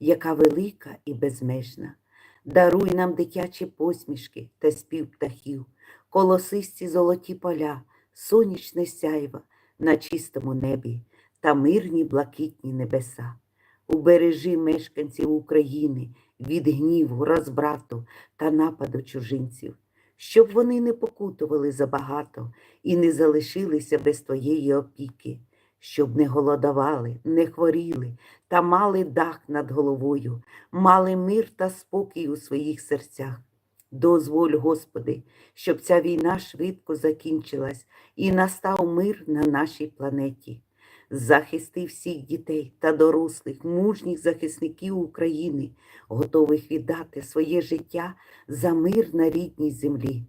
яка велика і безмежна. Даруй нам дитячі посмішки та спів птахів, колосисті золоті поля, сонячне сяйва на чистому небі та мирні блакитні небеса. Убережи мешканців України від гніву, розбрату та нападу чужинців, щоб вони не покутували забагато і не залишилися без твоєї опіки, щоб не голодували, не хворіли та мали дах над головою, мали мир та спокій у своїх серцях. Дозволь, Господи, щоб ця війна швидко закінчилась і настав мир на нашій планеті. Захисти всіх дітей та дорослих, мужніх захисників України, готових віддати своє життя за мир на рідній землі.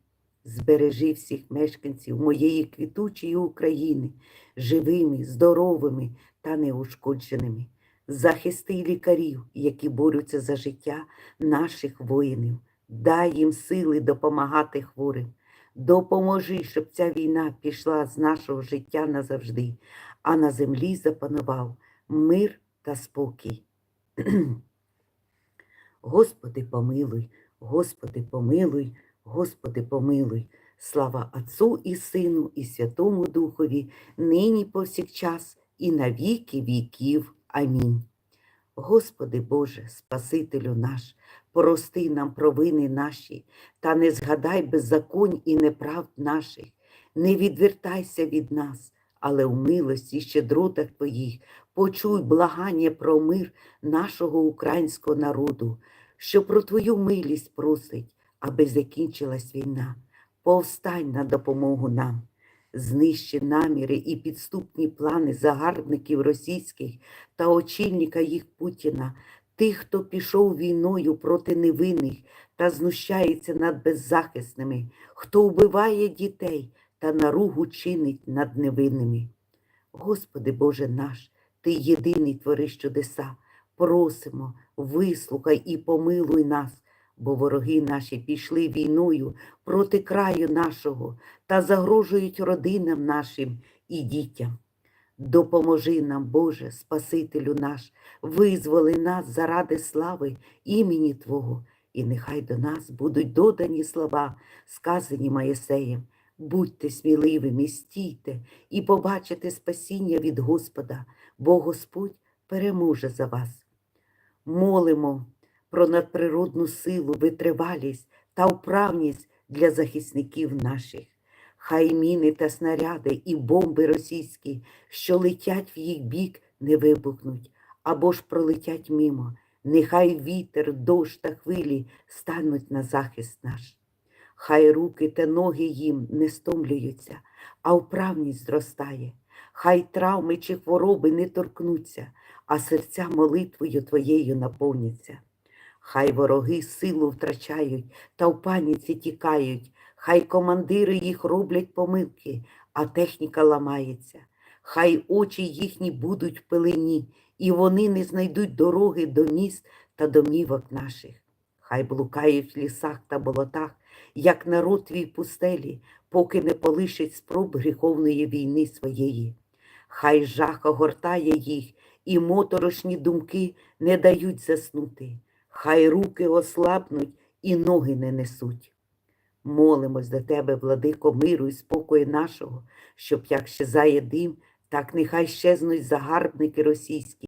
Збережи всіх мешканців моєї квітучої України, живими, здоровими та неушкодженими. Захисти лікарів, які борються за життя наших воїнів. Дай їм сили допомагати хворим. Допоможи, щоб ця війна пішла з нашого життя назавжди, а на землі запанував мир та спокій. Господи, помилуй, Господи, помилуй, Господи, помилуй. Слава Отцу і Сину, і Святому Духові, нині повсякчас, і на віки віків. Амінь. Господи Боже, Спасителю наш, прости нам провини наші, та не згадай беззаконь і неправд наших, не відвертайся від нас, але в милості щедротах Твоїх почуй благання про мир нашого українського народу, що про Твою милість просить, аби закінчилась війна. Повстань на допомогу нам. Знищи наміри і підступні плани загарбників російських та очільника їх Путіна, тих, хто пішов війною проти невинних та знущається над беззахисними, хто вбиває дітей та наругу чинить над невинними. Господи Боже наш, Ти єдиний твориш чудеса, просимо, вислухай і помилуй нас, бо вороги наші пішли війною проти краю нашого та загрожують родинам нашим і дітям. Допоможи нам, Боже, Спасителю наш, визволи нас заради слави імені Твого, і нехай до нас будуть додані слова, сказані Моїсеєм. Будьте сміливими, стійте і побачите спасіння від Господа, бо Господь переможе за вас. Молимо про надприродну силу, витривалість та вправність для захисників наших. Хай міни та снаряди і бомби російські, що летять в їх бік, не вибухнуть або ж пролетять мимо. Нехай вітер, дощ та хвилі стануть на захист наш. Хай руки та ноги їм не стомлюються, а вправність зростає. Хай травми чи хвороби не торкнуться, а серця молитвою твоєю наповняться. Хай вороги силу втрачають та в паніці тікають, хай командири їх роблять помилки, а техніка ламається. Хай очі їхні будуть в пелені, і вони не знайдуть дороги до міст та домівок наших. Хай блукають в лісах та болотах, як народ твій пустелі, поки не полишить спроб гріховної війни своєї. Хай жах огортає їх, і моторошні думки не дають заснути. Хай руки ослабнуть і ноги не несуть. Молимось до тебе, владико, миру і спокою нашого, щоб як щезає дим, так нехай щезнуть загарбники російські,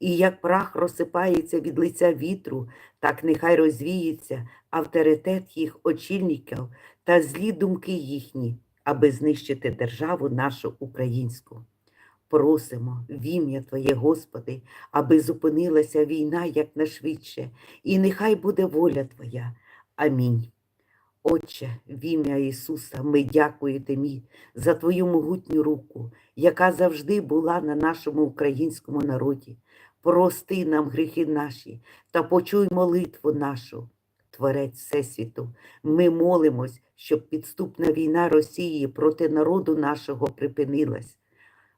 і як прах розсипається від лиця вітру, так нехай розвіється авторитет їх очільників та злі думки їхні, аби знищити державу нашу українську. Просимо в ім'я Твоє, Господи, аби зупинилася війна якнайшвидше, і нехай буде воля Твоя. Амінь. Отче, в ім'я Ісуса, ми дякуємо Тобі за Твою могутню руку, яка завжди була на нашому українському народі. прости нам гріхи наші та почуй молитву нашу. Творець Всесвіту, ми молимось, щоб підступна війна Росії проти народу нашого припинилась.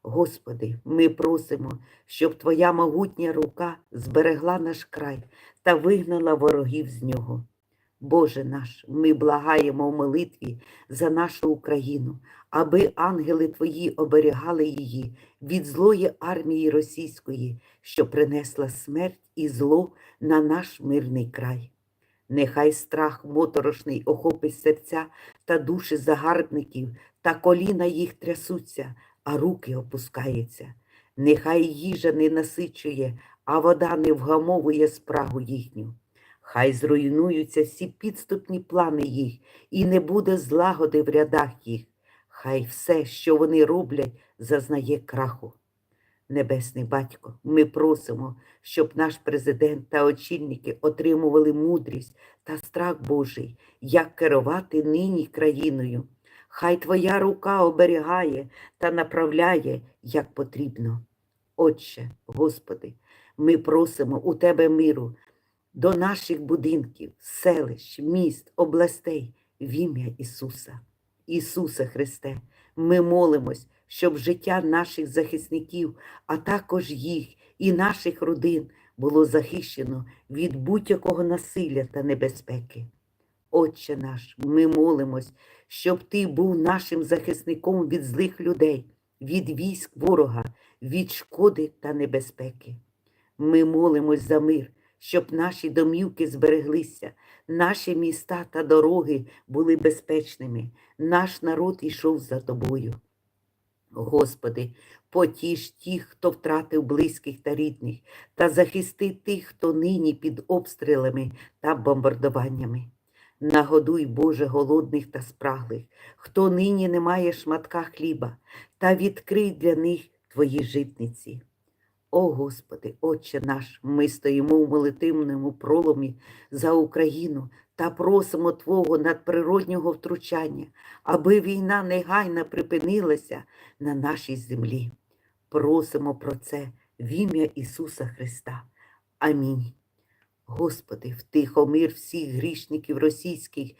Господи, ми просимо, щоб Твоя могутня рука зберегла наш край та вигнала ворогів з нього. Боже наш, ми благаємо в молитві за нашу Україну, аби ангели Твої оберігали її від злої армії російської, що принесла смерть і зло на наш мирний край. Нехай страх моторошний охопить серця та душі загарбників, та коліна їх трясуться, а руки опускаються. Нехай їжа не насичує, а вода не вгамовує спрагу їхню. Хай зруйнуються всі підступні плани їх, і не буде злагоди в рядах їх. Хай все, що вони роблять, зазнає краху. Небесний Батько, ми просимо, щоб наш президент та очільники отримували мудрість та страх Божий, як керувати нині країною. Хай Твоя рука оберігає та направляє, як потрібно. Отче, Господи, ми просимо у Тебе миру до наших будинків, селищ, міст, областей в ім'я Ісуса. Ісусе Христе, ми молимось, щоб життя наших захисників, а також їх і наших родин було захищено від будь-якого насилля та небезпеки. Отче наш, ми молимось, щоб Ти був нашим захисником від злих людей, від військ ворога, від шкоди та небезпеки. Ми молимось за мир, щоб наші домівки збереглися, наші міста та дороги були безпечними, наш народ ішов за тобою. Господи, потіш тих, хто втратив близьких та рідних, та захисти тих, хто нині під обстрілами та бомбардуваннями. Нагодуй, Боже, голодних та спраглих, хто нині не має шматка хліба, та відкрий для них Твої житниці. О Господи, Отче наш, ми стоїмо в молитивному проломі за Україну та просимо Твого надприроднього втручання, аби війна негайно припинилася на нашій землі. Просимо про це в ім'я Ісуса Христа. Амінь. Господи, втихомир всіх грішників російських,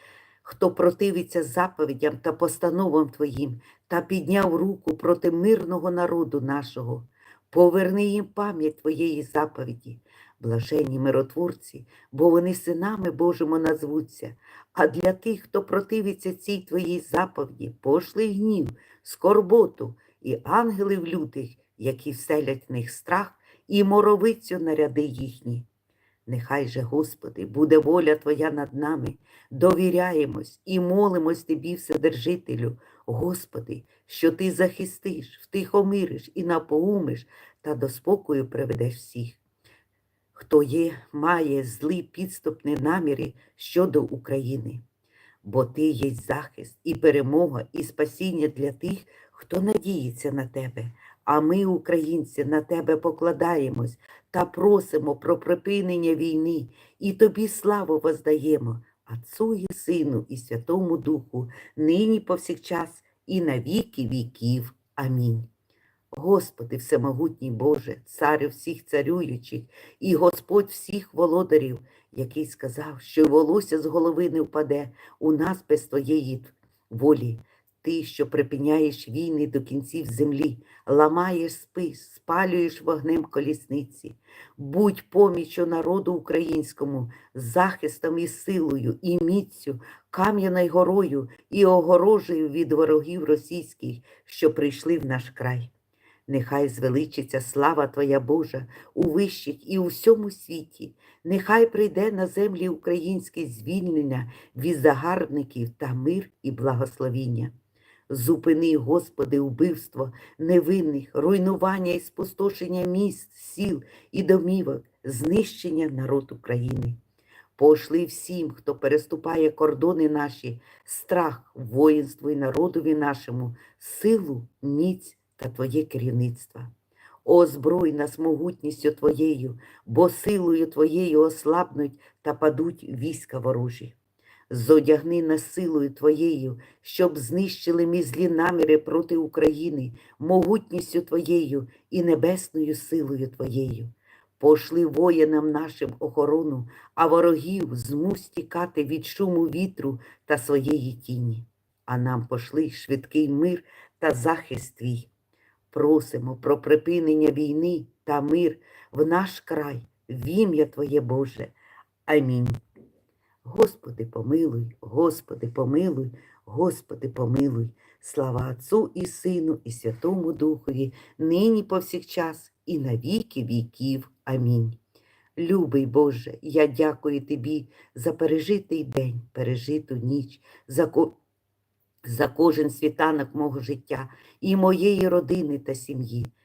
хто противиться заповідям та постановам Твоїм та підняв руку проти мирного народу нашого. Поверни їм пам'ять Твоєї заповіді, блаженні миротворці, бо вони синами Божими назвуться. А для тих, хто противиться цій Твоїй заповіді, пошли гнів, скорботу і ангелів лютих, які вселять в них страх, і моровицю наряди їхні. Нехай же, Господи, буде воля Твоя над нами, довіряємось і молимось Тобі, Вседержителю, Господи, що Ти захистиш, втихомириш і напоумиш та до спокою приведеш всіх. Хто є, має злі підступні наміри щодо України, бо Ти є захист і перемога, і спасіння для тих, хто надіється на Тебе. А ми, українці, на Тебе покладаємось та просимо про припинення війни, і Тобі славу воздаємо, Отцу і Сину, і Святому Духу, нині повсякчас, і на віки віків. Амінь. Господи, Всемогутній Боже, царю всіх царюючих, і Господь всіх володарів, який сказав, що волосся з голови не впаде у нас без Твоєї волі. Ти, що припиняєш війни до кінців землі, ламаєш спис, спалюєш вогнем колісниці. Будь поміччю народу українському, захистом і силою, і міцю, кам'яною горою і огорожею від ворогів російських, що прийшли в наш край. Нехай звеличиться слава Твоя Божа у вищих і у всьому світі, нехай прийде на землі українське звільнення від загарбників та мир і благословіння. Зупини, Господи, вбивство невинних, руйнування і спустошення міст, сіл і домівок, знищення народ України. Пошли всім, хто переступає кордони наші, страх, воїнству і народові нашому, силу, міць та Твоє керівництво. Озброй нас могутністю Твоєю, бо силою Твоєю ослабнуть та падуть війська ворожі. Зодягни нас силою Твоєю, щоб знищили ми злі наміри проти України, могутністю Твоєю і небесною силою Твоєю. Пошли воїнам нашим охорону, а ворогів змусь тікати від шуму вітру та своєї тіні. А нам пошли швидкий мир та захист твій. Просимо про припинення війни та мир в наш край, в ім'я Твоє Боже. Амінь. Господи, помилуй, Господи, помилуй, Господи, помилуй. Слава Отцу і Сину, і Святому Духові, нині повсякчас, і на віки віків. Амінь. Любий Боже, я дякую Тобі за пережитий день, пережиту ніч, за, ко... за кожен світанок мого життя і моєї родини та сім'ї,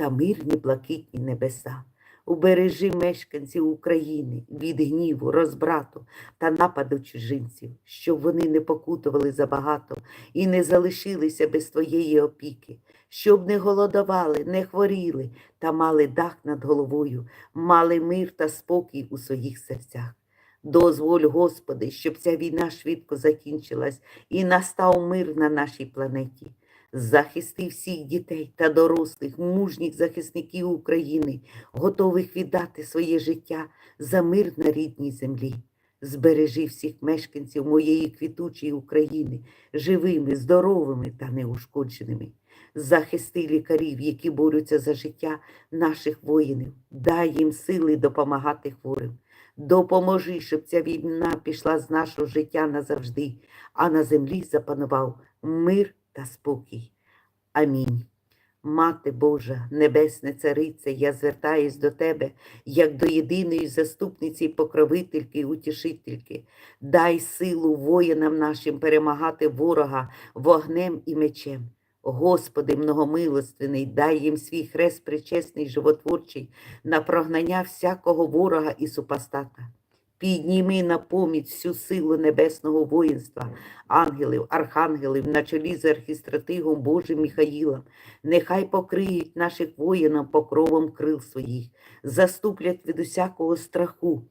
та мирні блакитні небеса. Убережи мешканців України від гніву, розбрату та нападу чужинців, щоб вони не покутували забагато і не залишилися без твоєї опіки, щоб не голодували, не хворіли та мали дах над головою, мали мир та спокій у своїх серцях. Дозволь, Господи, щоб ця війна швидко закінчилась і настав мир на нашій планеті. Захисти всіх дітей та дорослих, мужніх захисників України, готових віддати своє життя за мир на рідній землі. Збережи всіх мешканців моєї квітучої України живими, здоровими та неушкодженими. Захисти лікарів, які борються за життя наших воїнів, дай їм сили допомагати хворим. Допоможи, щоб ця війна пішла з нашого життя назавжди, а на землі запанував мир та спокій. Амінь. Мати Божа, Небесне Царице, я звертаюсь до Тебе, як до єдиної заступниці, покровительки, і утішительки. Дай силу воїнам нашим перемагати ворога вогнем і мечем. Господи, многомилостивний, дай їм свій хрест причесний, животворчий, на прогнання всякого ворога і супостата. Підніми на поміч всю силу небесного воїнства, ангелів, архангелів на чолі з архістратигом Божим Михаїлом. Нехай покриють наших воїнам покровом крил своїх, заступлять від усякого страху,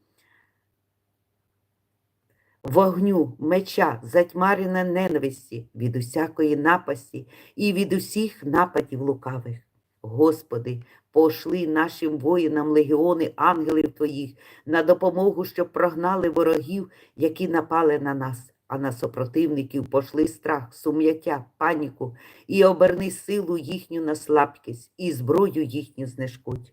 вогню, меча, затьмарена ненависті, від усякої напасті і від усіх нападів лукавих. Господи, пошли нашим воїнам легіони ангелів Твоїх на допомогу, щоб прогнали ворогів, які напали на нас, а на супротивників пошли страх, сум'яття, паніку і оберни силу їхню на слабкість і зброю їхню знешкодь.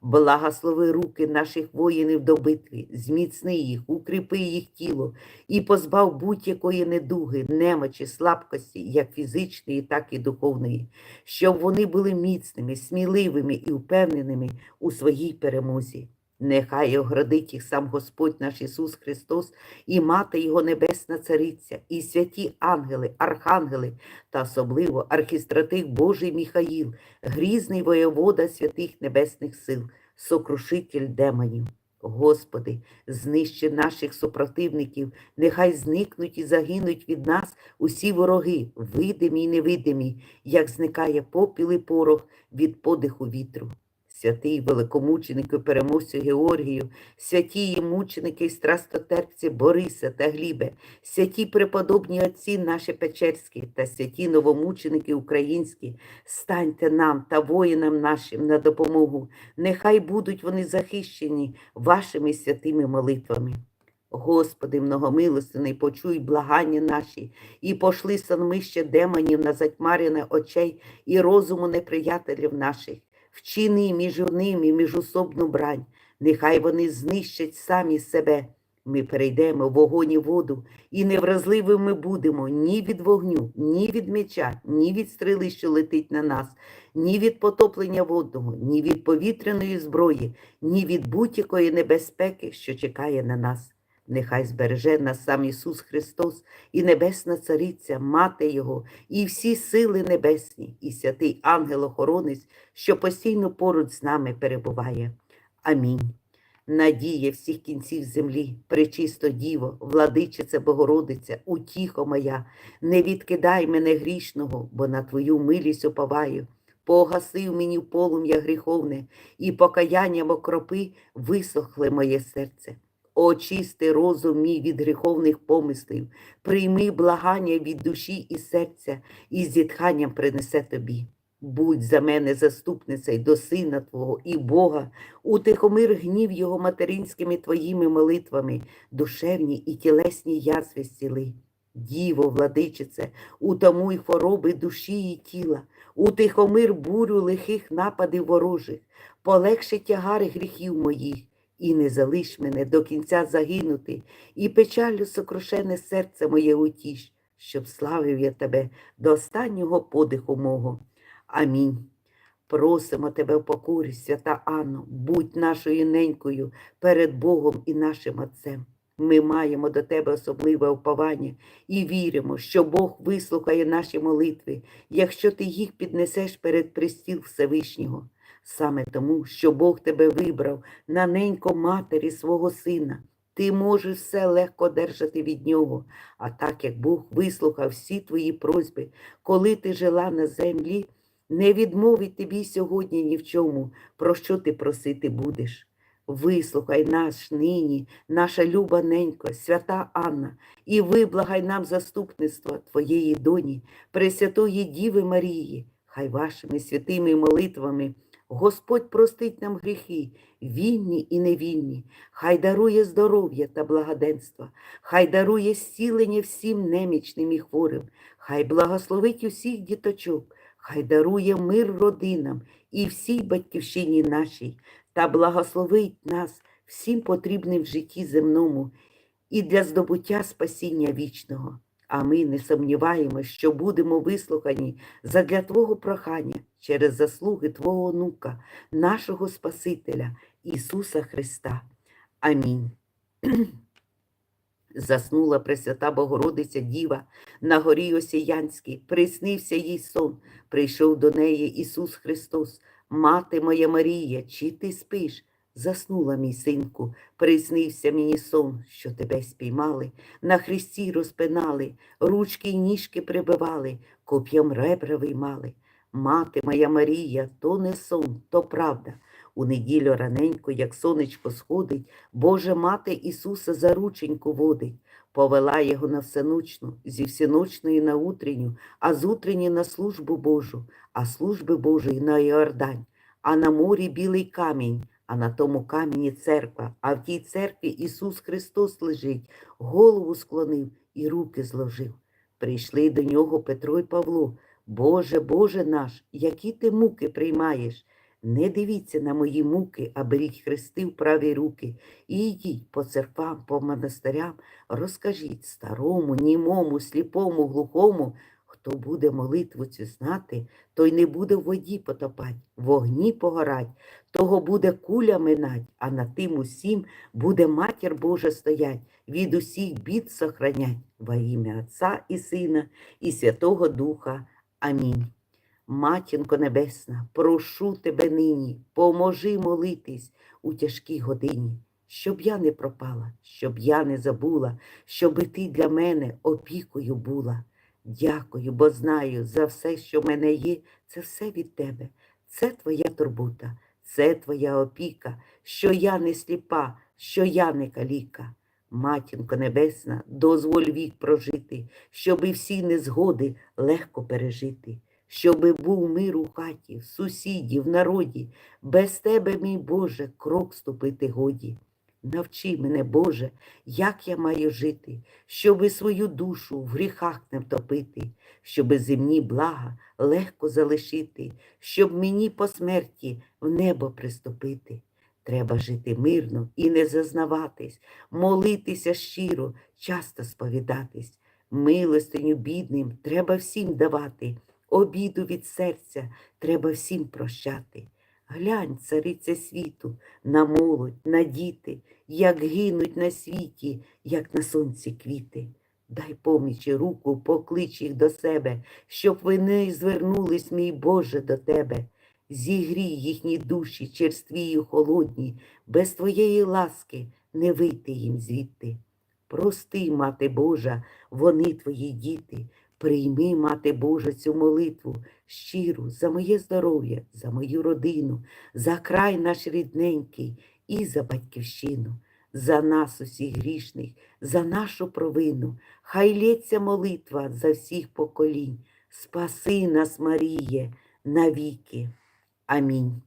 Благослови руки наших воїнів до битви, зміцни їх, укріпи їх тіло і позбав будь-якої недуги, немочі, слабкості, як фізичної, так і духовної, щоб вони були міцними, сміливими і впевненими у своїй перемозі. Нехай оградить їх сам Господь наш Ісус Христос і Мати Його Небесна Цариця, і святі ангели, архангели та особливо архістратик Божий Міхаїл, грізний воєвода святих небесних сил, сокрушитель демонів. Господи, знищи наших супротивників, нехай зникнуть і загинуть від нас усі вороги, видимі й невидимі, як зникає попіл і порох від подиху вітру. Святий великомученику переможцю Георгію, святі і мученики і страстотерпці Бориса та Глібе, святі преподобні отці наші Печерські та святі новомученики українські, станьте нам та воїнам нашим на допомогу. Нехай будуть вони захищені вашими святими молитвами. Господи, многомилостивний, почуй благання наші, і пошли сонмище демонів на затьмарене очей і розуму неприятелів наших вчини між ними міжособну брань, нехай вони знищать самі себе. Ми перейдемо вогонь і воду, і невразливими будемо ні від вогню, ні від меча, ні від стріли, що летить на нас, ні від потоплення водного, ні від повітряної зброї, ні від будь-якої небезпеки, що чекає на нас. Нехай збереже нас сам Ісус Христос і Небесна Цариця, Мати Його, і всі сили небесні, і святий ангел-охоронець, що постійно поруч з нами перебуває. Амінь. надія всіх кінців землі, пречисто діво, владичице Богородиця, утіхо моя, не відкидай мене грішного, бо на твою милість уповаю. Погасив мені полум'я гріховне, і покаянням окропи висохле моє серце. Очисти розум мій від гріховних помислів, прийми благання від душі і серця, і зітханням принесе тобі. Будь за мене заступницею до Сина Твого і Бога, утихомир гнів Його материнськими Твоїми молитвами, душевні і тілесні язви зціли. Діво, владичице, утамуй хвороби душі і тіла, утихомир бурю лихих нападів ворожих, полегши тягари гріхів моїх, і не залиш мене до кінця загинути, і печалю сокрушене серце моє утіш, щоб славив я тебе до останнього подиху мого. Амінь. Просимо тебе в покорі, свята Анно, будь нашою ненькою перед Богом і нашим Отцем. Ми маємо до тебе особливе уповання і віримо, що Бог вислухає наші молитви, якщо ти їх піднесеш перед пристіл Всевишнього. Саме тому, що Бог тебе вибрав на ненько матері свого сина. Ти можеш все легко держати від нього. А так як Бог вислухав всі твої просьби, коли ти жила на землі, не відмовить тобі сьогодні ні в чому, про що ти просити будеш. Вислухай нас нині, наша люба ненько, свята Анна, і виблагай нам заступництво Твоєї доні, Пресвятої Діви Марії, хай вашими святими молитвами Господь простить нам гріхи, вільні і невільні, хай дарує здоров'я та благоденства, хай дарує зцілення всім немічним і хворим, хай благословить усіх діточок, хай дарує мир родинам і всій батьківщині нашій, та благословить нас всім потрібним в житті земному і для здобуття спасіння вічного. А ми не сумніваємось, що будемо вислухані задля Твого прохання через заслуги Твого онука, нашого Спасителя Ісуса Христа. Амінь. Заснула Пресвята Богородиця Діва на горі Осіянській, приснився їй сон, прийшов до неї Ісус Христос. Мати моя Марія, чи ти спиш? Заснула, мій синку, приснився мені сон, що тебе спіймали, на хресті розпинали, ручки й ніжки прибивали, коп'ям ребра виймали. Мати моя Марія, то не сон, то правда. У неділю раненько, як сонечко сходить, Божа мати Ісуса за рученьку водить, повела його на всеночну, зі всеночної на утренню, а з утренні на службу Божу, а служби Божої на Іордань, а на морі білий камінь, на тому камені церква, а в тій церкві Ісус Христос лежить, голову склонив і руки зложив. Прийшли до нього Петро й Павло. Боже, Боже наш, які ти муки приймаєш. Не дивіться на мої муки, а беріть хрести в праві руки і йдіть по церквам, по монастирям, розкажіть старому, німому, сліпому, глухому, хто буде молитву цю знати, той не буде в воді потопать, вогні погорать, того буде куля минать, а на тим усім буде матір Божа стоять, від усіх бід сохранять во ім'я Отця і Сина, і Святого Духа. Амінь. Матінко Небесна, прошу тебе нині, поможи молитись у тяжкій годині, щоб я не пропала, щоб я не забула, щоби ти для мене опікою була. Дякую, бо знаю, за все, що в мене є, це все від тебе. Це твоя турбота, це твоя опіка, що я не сліпа, що я не каліка. Матінко Небесна, дозволь вік прожити, щоби всі незгоди легко пережити щоби був мир у хаті, в сусіді, в народі, без тебе, мій Боже, крок ступити годі. Навчи мене, Боже, як я маю жити, щоби свою душу в гріхах не втопити, щоби земні блага легко залишити, щоб мені по смерті в небо приступити. Треба жити мирно і не зазнаватись, молитися щиро, часто сповідатись. Милостиню бідним треба всім давати. Обіду від серця треба всім прощати. Глянь, цариця світу, на молодь, на діти, як гинуть на світі, як на сонці квіти. Дай помічі руку, поклич їх до себе, щоб вони звернулись, мій Боже, до тебе. зігрій їхні душі черстві й холодні, без твоєї ласки не вийти їм звідти. Прости, Мати Божа, вони твої діти. Прийми, Мати Божа, цю молитву щиру за моє здоров'я, за мою родину, за край наш рідненький і за батьківщину, за нас усіх грішних, за нашу провину. Хай лється молитва за всіх поколінь. Спаси нас, Маріє, навіки. Амінь.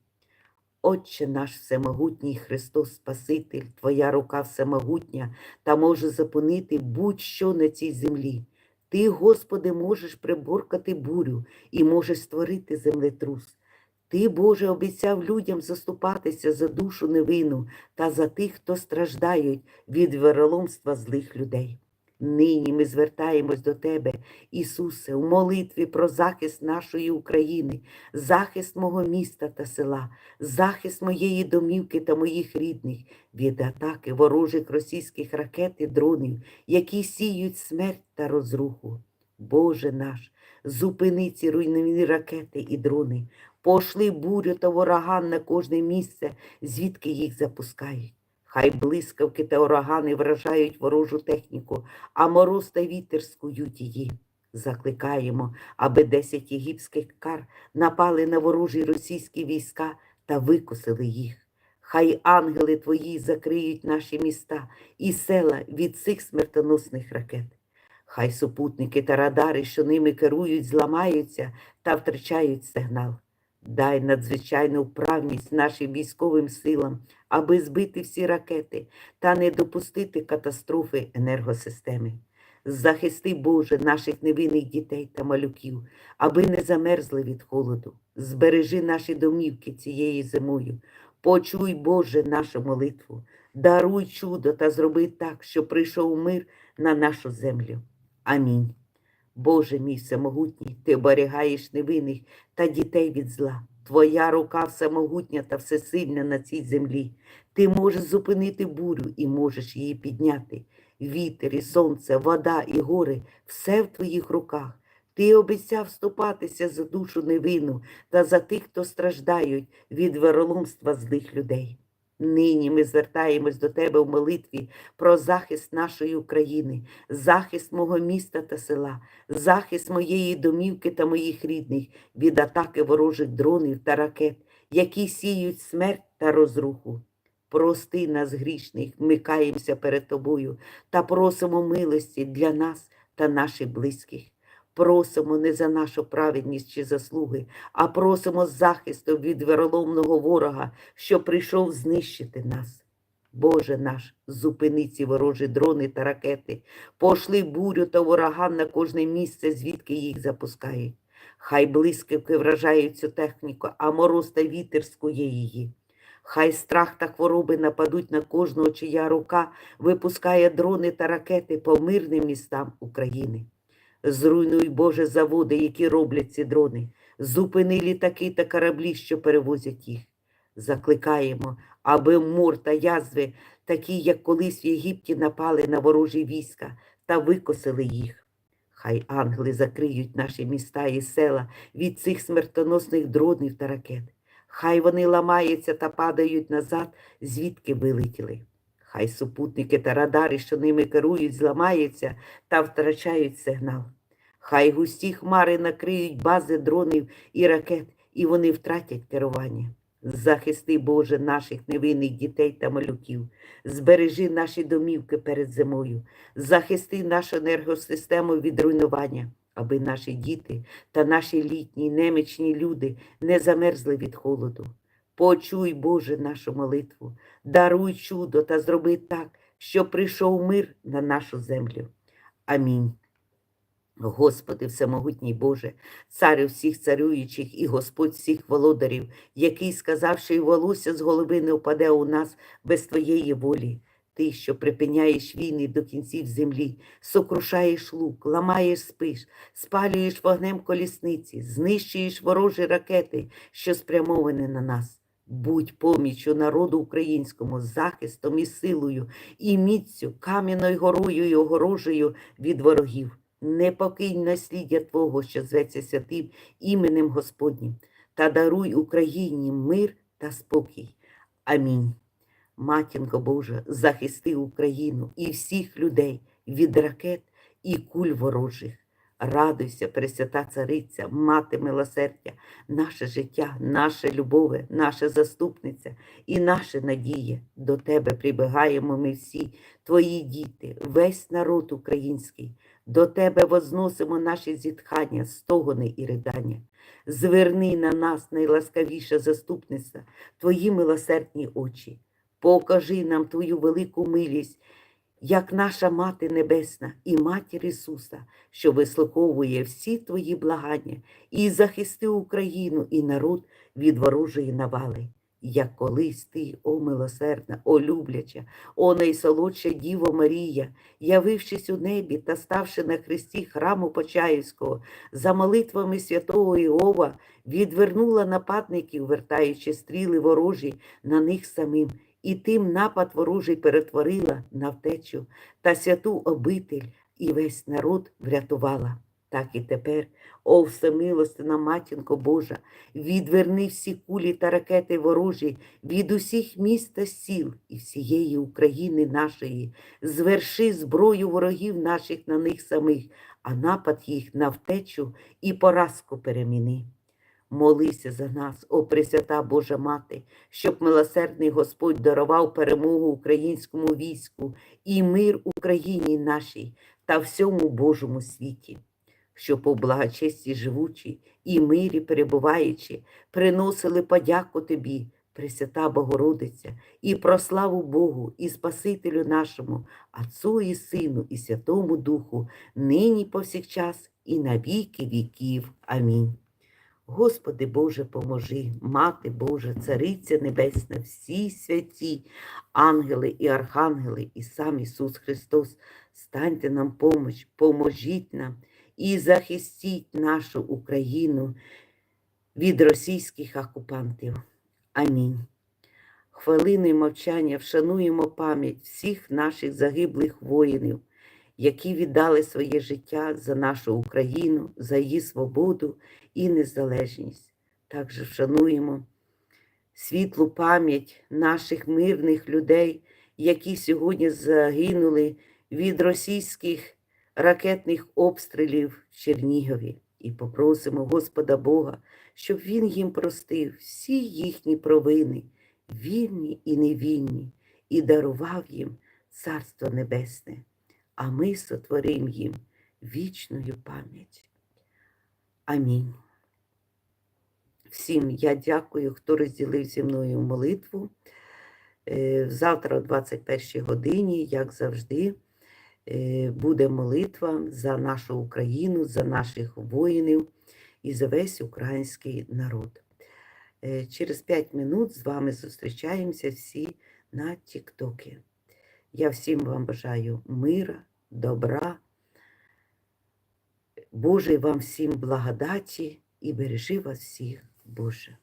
Отче наш всемогутній Христос Спаситель, Твоя рука всемогутня та може зупинити будь-що на цій землі. Ти, Господи, можеш приборкати бурю і можеш створити землетрус. Ти, Боже, обіцяв людям заступатися за душу невину та за тих, хто страждають від вероломства злих людей. Нині ми звертаємось до Тебе, Ісусе, у молитві про захист нашої України, захист мого міста та села, захист моєї домівки та моїх рідних від атаки ворожих російських ракет і дронів, які сіють смерть та розруху. Боже наш, зупини ці руйнівні ракети і дрони, пошли бурю та вороган на кожне місце, звідки їх запускають. Хай блискавки та урагани вражають ворожу техніку, а мороз та вітер скують її. Закликаємо, аби десять єгипських кар напали на ворожі російські війська та викосили їх. Хай ангели твої закриють наші міста і села від цих смертоносних ракет. Хай супутники та радари, що ними керують, зламаються та втрачають сигнал. Дай надзвичайну вправність нашим військовим силам, аби збити всі ракети та не допустити катастрофи енергосистеми. Захисти, Боже, наших невинних дітей та малюків, аби не замерзли від холоду. Збережи наші домівки цією зимою. Почуй, Боже, нашу молитву, даруй чудо та зроби так, щоб прийшов мир на нашу землю. Амінь. Боже мій всемогутній, ти оберігаєш невинних та дітей від зла. Твоя рука всемогутня та всесильна на цій землі. Ти можеш зупинити бурю і можеш її підняти. Вітер і сонце, вода і гори все в твоїх руках. Ти обіцяв вступатися за душу невину та за тих, хто страждають від вероломства злих людей. Нині ми звертаємось до Тебе в молитві про захист нашої України, захист мого міста та села, захист моєї домівки та моїх рідних від атаки ворожих дронів та ракет, які сіють смерть та розруху. Прости нас, грішних, вмикаємося перед Тобою та просимо милості для нас та наших близьких. Просимо не за нашу праведність чи заслуги, а просимо захисту від вероломного ворога, що прийшов знищити нас. Боже наш, зупини ці ворожі дрони та ракети, пошли бурю та ураган на кожне місце, звідки їх запускають. Хай блискавки вражають цю техніку, а мороз та вітер скує її. Хай страх та хвороби нападуть на кожного, чия рука випускає дрони та ракети по мирним містам України. Зруйнуй, Боже, заводи, які роблять ці дрони. Зупини літаки та кораблі, що перевозять їх. Закликаємо, аби мор та язви, такі, як колись в Єгипті, напали на ворожі війська та викосили їх. Хай ангели закриють наші міста і села від цих смертоносних дронів та ракет. Хай вони ламаються та падають назад, звідки вилетіли. Хай супутники та радари, що ними керують, зламаються та втрачають сигнал. Хай густі хмари накриють бази дронів і ракет, і вони втратять керування. Захисти, Боже, наших невинних дітей та малюків, збережи наші домівки перед зимою, захисти нашу енергосистему від руйнування, аби наші діти та наші літні немічні люди не замерзли від холоду. Почуй, Боже, нашу молитву, даруй чудо та зроби так, щоб прийшов мир на нашу землю. Амінь. Господи, всемогутній Боже, царю всіх царюючих і Господь всіх володарів, який сказав, що й волосся з голови не впаде у нас без Твоєї волі. Ти, що припиняєш війни до кінців землі, сокрушаєш лук, ламаєш спиш, спалюєш вогнем колісниці, знищуєш ворожі ракети, що спрямовані на нас. Будь поміччю народу українському, захистом і силою, і міцю, кам'яною горою і огорожею від ворогів. Не покинь насліддя Твого, що зветься святим іменем Господнім, та даруй Україні мир та спокій. Амінь. Матінко Божа, захисти Україну і всіх людей від ракет і куль ворожих. Радуйся, Пресвята Цариця, Мати милосердя, наше життя, наша любове, наша заступниця і наша надія. До Тебе прибігаємо ми всі, Твої діти, весь народ український. До Тебе возносимо наші зітхання, стогони і ридання. Зверни на нас найласкавіша заступниця, Твої милосердні очі. Покажи нам Твою велику милість, як наша Мати Небесна і Матір Ісуса, що вислуховує всі Твої благання і захисти Україну і народ від ворожої навали. Як колись ти, о милосердна, о любляча, о найсолодша Діво Марія, явившись у небі та ставши на хресті храму Почаївського, за молитвами святого Іова, відвернула нападників, вертаючи стріли ворожі на них самим, і тим напад ворожий перетворила на втечу та святу обитель і весь народ врятувала. Так і тепер, о всемилостина матінко Божа, відверни всі кулі та ракети ворожі від усіх міст та сіл і всієї України нашої, зверши зброю ворогів наших на них самих, а напад їх на втечу і поразку переміни. Молися за нас, о Пресвята Божа Мати, щоб милосердний Господь дарував перемогу українському війську і мир Україні нашій та всьому Божому світі, щоб у благочесті живучі і мирі перебуваючи, приносили подяку Тобі, Пресвята Богородиця, і прославу Богу, і Спасителю нашому, Отцу і Сину, і Святому Духу, нині повсякчас, і на віки віків. Амінь. Господи Боже, поможи, Мати Божа, Цариця Небесна, всі святі, ангели і архангели, і сам Ісус Христос, станьте нам помощ, поможіть нам і захистіть нашу Україну від російських окупантів. Амінь. Хвилиною мовчання вшануємо пам'ять всіх наших загиблих воїнів, які віддали своє життя за нашу Україну, за її свободу і незалежність. Також вшануємо світлу пам'ять наших мирних людей, які сьогодні загинули від російських ракетних обстрілів в Чернігові. І попросимо Господа Бога, щоб Він їм простив всі їхні провини, вільні і невільні, і дарував їм Царство Небесне, а ми сотворим їм вічною пам'ять. Амінь. Всім я дякую, хто розділив зі мною молитву. Е, Завтра о 21 годині, як завжди, е, буде молитва за нашу Україну, за наших воїнів і за весь український народ. Е, Через 5 минут з вами зустрічаємося всі на Тіктокі. Я всім вам бажаю мира, добра. Божої вам всім благодаті і бережи вас всіх, Боже.